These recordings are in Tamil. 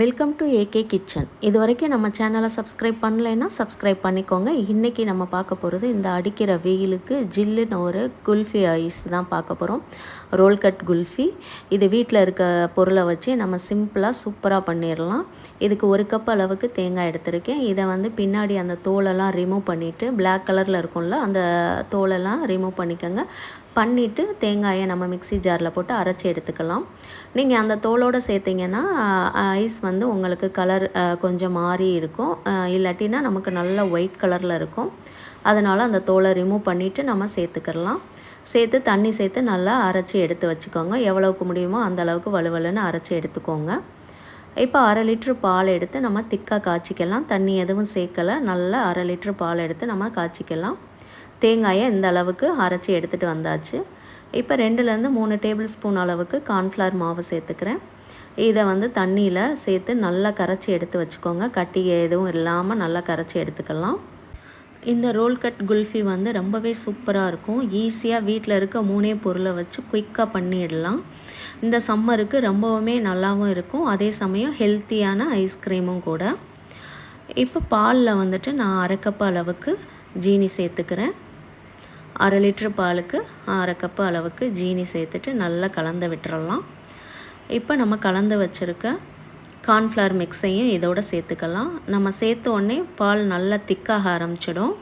வெல்கம் டு ஏகே கிச்சன் இது வரைக்கும் நம்ம சேனலை சப்ஸ்கிரைப் பண்ணலைன்னா சப்ஸ்கிரைப் பண்ணிக்கோங்க. இன்றைக்கி நம்ம பார்க்க போகிறது இந்த அடிக்கிற வெயிலுக்கு ஜில்லுன்னு ஒரு குல்ஃபி ஐஸ் தான் பார்க்க போகிறோம் ரோல் கட் குல்ஃபி. இது வீட்டில் இருக்க பொருளை வச்சு நம்ம சிம்பிளாக சூப்பராக பண்ணிடலாம் இதுக்கு ஒரு கப் அளவுக்கு தேங்காய் எடுத்திருக்கேன். இதை வந்து பின்னாடி அந்த தோலெல்லாம் ரிமூவ் பண்ணிவிட்டு பிளாக் கலரில் இருக்கும்ல அந்த தோலெல்லாம் ரிமூவ் பண்ணிக்கோங்க. பண்ணிவிட்டு தேங்காயை நம்ம மிக்சி ஜாரில் போட்டு அரைச்சி எடுத்துக்கலாம். நீங்கள் அந்த தோலோடு சேர்த்திங்கன்னா ஐஸ் வந்து உங்களுக்கு கலர் கொஞ்சம் மாறி இருக்கும். இல்லாட்டினா நமக்கு நல்ல ஒயிட் கலரில் இருக்கும். அதனால் அந்த தோலை ரிமூவ் பண்ணிவிட்டு நம்ம சேர்த்துக்கிடலாம். சேர்த்து தண்ணி சேர்த்து நல்லா அரைச்சி எடுத்து வச்சுக்கோங்க. எவ்வளவுக்கு முடியுமோ அந்த அளவுக்கு வலுவலுன்னு அரைச்சி எடுத்துக்கோங்க. இப்போ அரை லிட்ரு பால் எடுத்து நம்ம திக்காக காய்ச்சிக்கலாம். தண்ணி எதுவும் சேர்க்கலை. நல்லா அரை லிட்ரு பால் எடுத்து நம்ம காய்ச்சிக்கலாம். தேங்காயை இந்த அளவுக்கு அரைச்சி எடுத்துகிட்டு வந்தாச்சு. இப்போ ரெண்டுலேருந்து மூணு டேபிள் ஸ்பூன் அளவுக்கு கார்ன்ஃப்ளவர் மாவு சேர்த்துக்கிறேன். இதை வந்து தண்ணியில் சேர்த்து நல்லா கரைச்சி எடுத்து வச்சுக்கோங்க. கட்டி எதுவும் இல்லாமல் நல்லா கரைச்சி எடுத்துக்கலாம். இந்த ரோல் கட் குல்ஃபி வந்து ரொம்பவே சூப்பராக இருக்கும். ஈஸியாக வீட்டில் இருக்க மூணே பொருளை வச்சு குயிக்காக பண்ணிடலாம். இந்த சம்மருக்கு ரொம்பவுமே நல்லாவும் இருக்கும். அதே சமயம் ஹெல்த்தியான ஐஸ்கிரீமும் கூட. இப்போ பாலில் வந்துட்டு நான் அரைக்கப்பு அளவுக்கு ஜீனி சேர்த்துக்கிறேன். அரை லிட்ரு பாலுக்கு அரை கப்பு அளவுக்கு ஜீனி சேர்த்துட்டு நல்லா கலந்து விட்டுறலாம். இப்போ நம்ம கலந்து வச்சுருக்க கார்ன்ஃப்ளவர் மிக்ஸையும் இதோடு சேர்த்துக்கலாம். நம்ம சேர்த்த உடனே பால் நல்லா திக்காக ஆரம்பிச்சிடும்.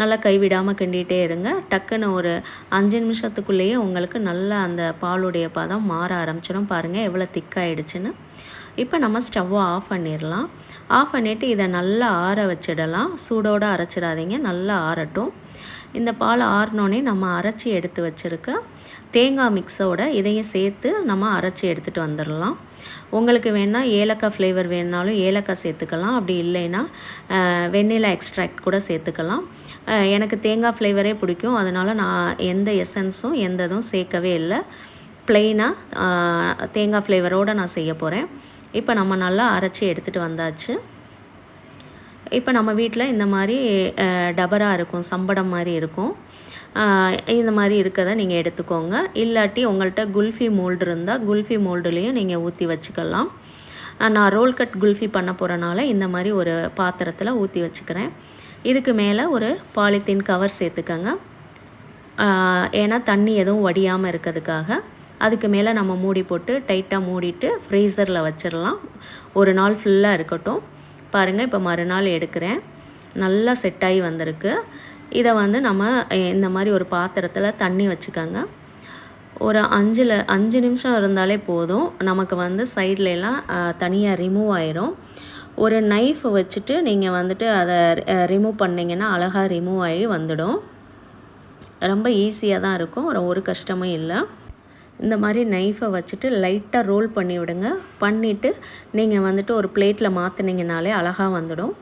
நல்லா கைவிடாமல் கிண்டிகிட்டே இருங்க. டக்குன்னு ஒரு அஞ்சு நிமிஷத்துக்குள்ளேயே உங்களுக்கு நல்லா அந்த பாலுடைய பதம் மாற ஆரம்பிச்சிடும் பாருங்கள் எவ்வளோ திக்காயிடுச்சுன்னு இப்போ நம்ம ஸ்டவ்வை ஆஃப் பண்ணிடலாம் ஆஃப் பண்ணிவிட்டு இதை நல்லா ஆற வச்சிடலாம். சூடோடு அரைச்சிடாதீங்க. நல்லா ஆறட்டும். இந்த பால் ஆறினோடனே நம்ம அரைச்சி எடுத்து வச்சுருக்க தேங்காய் மிக்ஸோட இதையும் சேர்த்து நம்ம அரைச்சி எடுத்துகிட்டு வந்துடலாம். உங்களுக்கு வேணால் ஏலக்காய் ஃப்ளேவர் வேணுனாலும் ஏலக்காய் சேர்த்துக்கலாம். அப்படி இல்லைன்னா வெண்ணிலா எக்ஸ்ட்ராக்ட் கூட சேர்த்துக்கலாம். எனக்கு தேங்காய் ஃப்ளேவரே பிடிக்கும். அதனால் நான் எந்த எசன்ஸும் எந்த இதுவும் சேர்க்கவே இல்லை. ப்ளெயினாக தேங்காய் ஃப்ளேவரோடு நான் செய்ய போகிறேன் இப்போ நம்ம நல்லா அரைச்சி எடுத்துகிட்டு வந்தாச்சு. இப்போ நம்ம வீட்டில் இந்த மாதிரி டபரா இருக்கும் சம்படம் மாதிரி இருக்கும். இந்த மாதிரி இருக்கதை நீங்கள் எடுத்துக்கோங்க. இல்லாட்டி உங்கள்கிட்ட குல்ஃபி மோல்டு இருந்தால் குல்ஃபி மோல்டுலேயும் நீங்கள் ஊற்றி வச்சுக்கலாம். நான் ரோல் கட் குல்ஃபி பண்ண போகிறனால இந்த மாதிரி ஒரு பாத்திரத்தில் ஊற்றி வச்சுக்கிறேன். இதுக்கு மேலே ஒரு பாலித்தீன் கவர் சேர்த்துக்கோங்க. ஏன்னா தண்ணி எதுவும் வடியாமல் இருக்கிறதுக்காக. அதுக்கு மேலே நம்ம மூடி போட்டு டைட்டாக மூடிட்டு ஃப்ரீசரில் வச்சிடலாம். ஒரு நாள் ஃபுல்லாக இருக்கட்டும். பாருங்கள் இப்போ மறுநாள் எடுக்கிறேன். நல்லா செட் ஆகி வந்திருக்கு. இதை வந்து நம்ம இந்த மாதிரி ஒரு பாத்திரத்தில் தண்ணி வச்சுக்கோங்க. ஒரு அஞ்சில் அஞ்சு நிமிஷம் இருந்தாலே போதும். நமக்கு வந்து சைட்லலாம் தனியாக ரிமூவ் ஆயிரும். ஒரு நைஃப் வச்சுட்டு நீங்கள் வந்துட்டு அதை ரிமூவ் பண்ணிங்கன்னா அழகாக ரிமூவ் ஆகி வந்துடும். ரொம்ப ஈஸியாக தான் இருக்கும். ஒரு கஷ்டமும் இல்லை. இந்த மாதிரி நைஃபை வச்சுட்டு லைட்டாக ரோல் பண்ணி விடுங்க. பண்ணிவிட்டு நீங்கள் வந்துட்டு ஒரு பிளேட்டில் மாற்றினீங்கனாலே அழகாக வந்துடும்.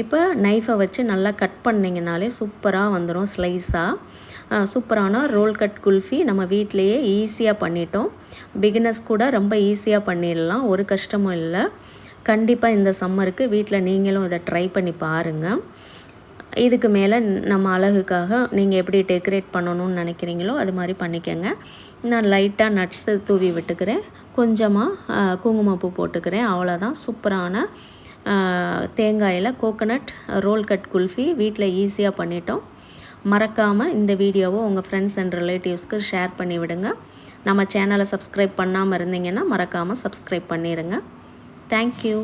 இப்போ நைஃபை வச்சு நல்லா கட் பண்ணிங்கனாலே சூப்பராக வந்துடும் ஸ்லைஸாக சூப்பரான ரோல் கட் குல்ஃபி நம்ம வீட்டிலையே ஈஸியாக பண்ணிட்டோம். பிகினர்ஸ் கூட ரொம்ப ஈஸியாக பண்ணிடலாம். ஒரு கஷ்டமும் இல்லை. கண்டிப்பாக இந்த சம்மருக்கு வீட்டில் நீங்களும் இதை ட்ரை பண்ணி பாருங்கள் இதுக்கு மேலே நம்ம அழகுக்காக நீங்கள் எப்படி டெக்கரேட் பண்ணணும்னு நினைக்கிறீங்களோ அது மாதிரி பண்ணிக்கோங்க. நான் லைட்டாக நட்ஸு தூவி விட்டுக்கிறேன். கொஞ்சமாக குங்குமப்பூ போட்டுக்கிறேன். அவ்வளோதான் சூப்பரான தேங்காயில் கோகனட் ரோல் கட் குல்ஃபி வீட்டில் ஈஸியாக பண்ணிட்டோம். மறக்காமல் இந்த வீடியோவை உங்கள் ஃப்ரெண்ட்ஸ் அண்ட் ரிலேட்டிவ்ஸ்க்கு ஷேர் பண்ணி விடுங்க. நம்ம சேனலை சப்ஸ்கிரைப் பண்ணாமல் இருந்தீங்கன்னா மறக்காமல் சப்ஸ்கிரைப் பண்ணிடுங்க தேங்க்யூ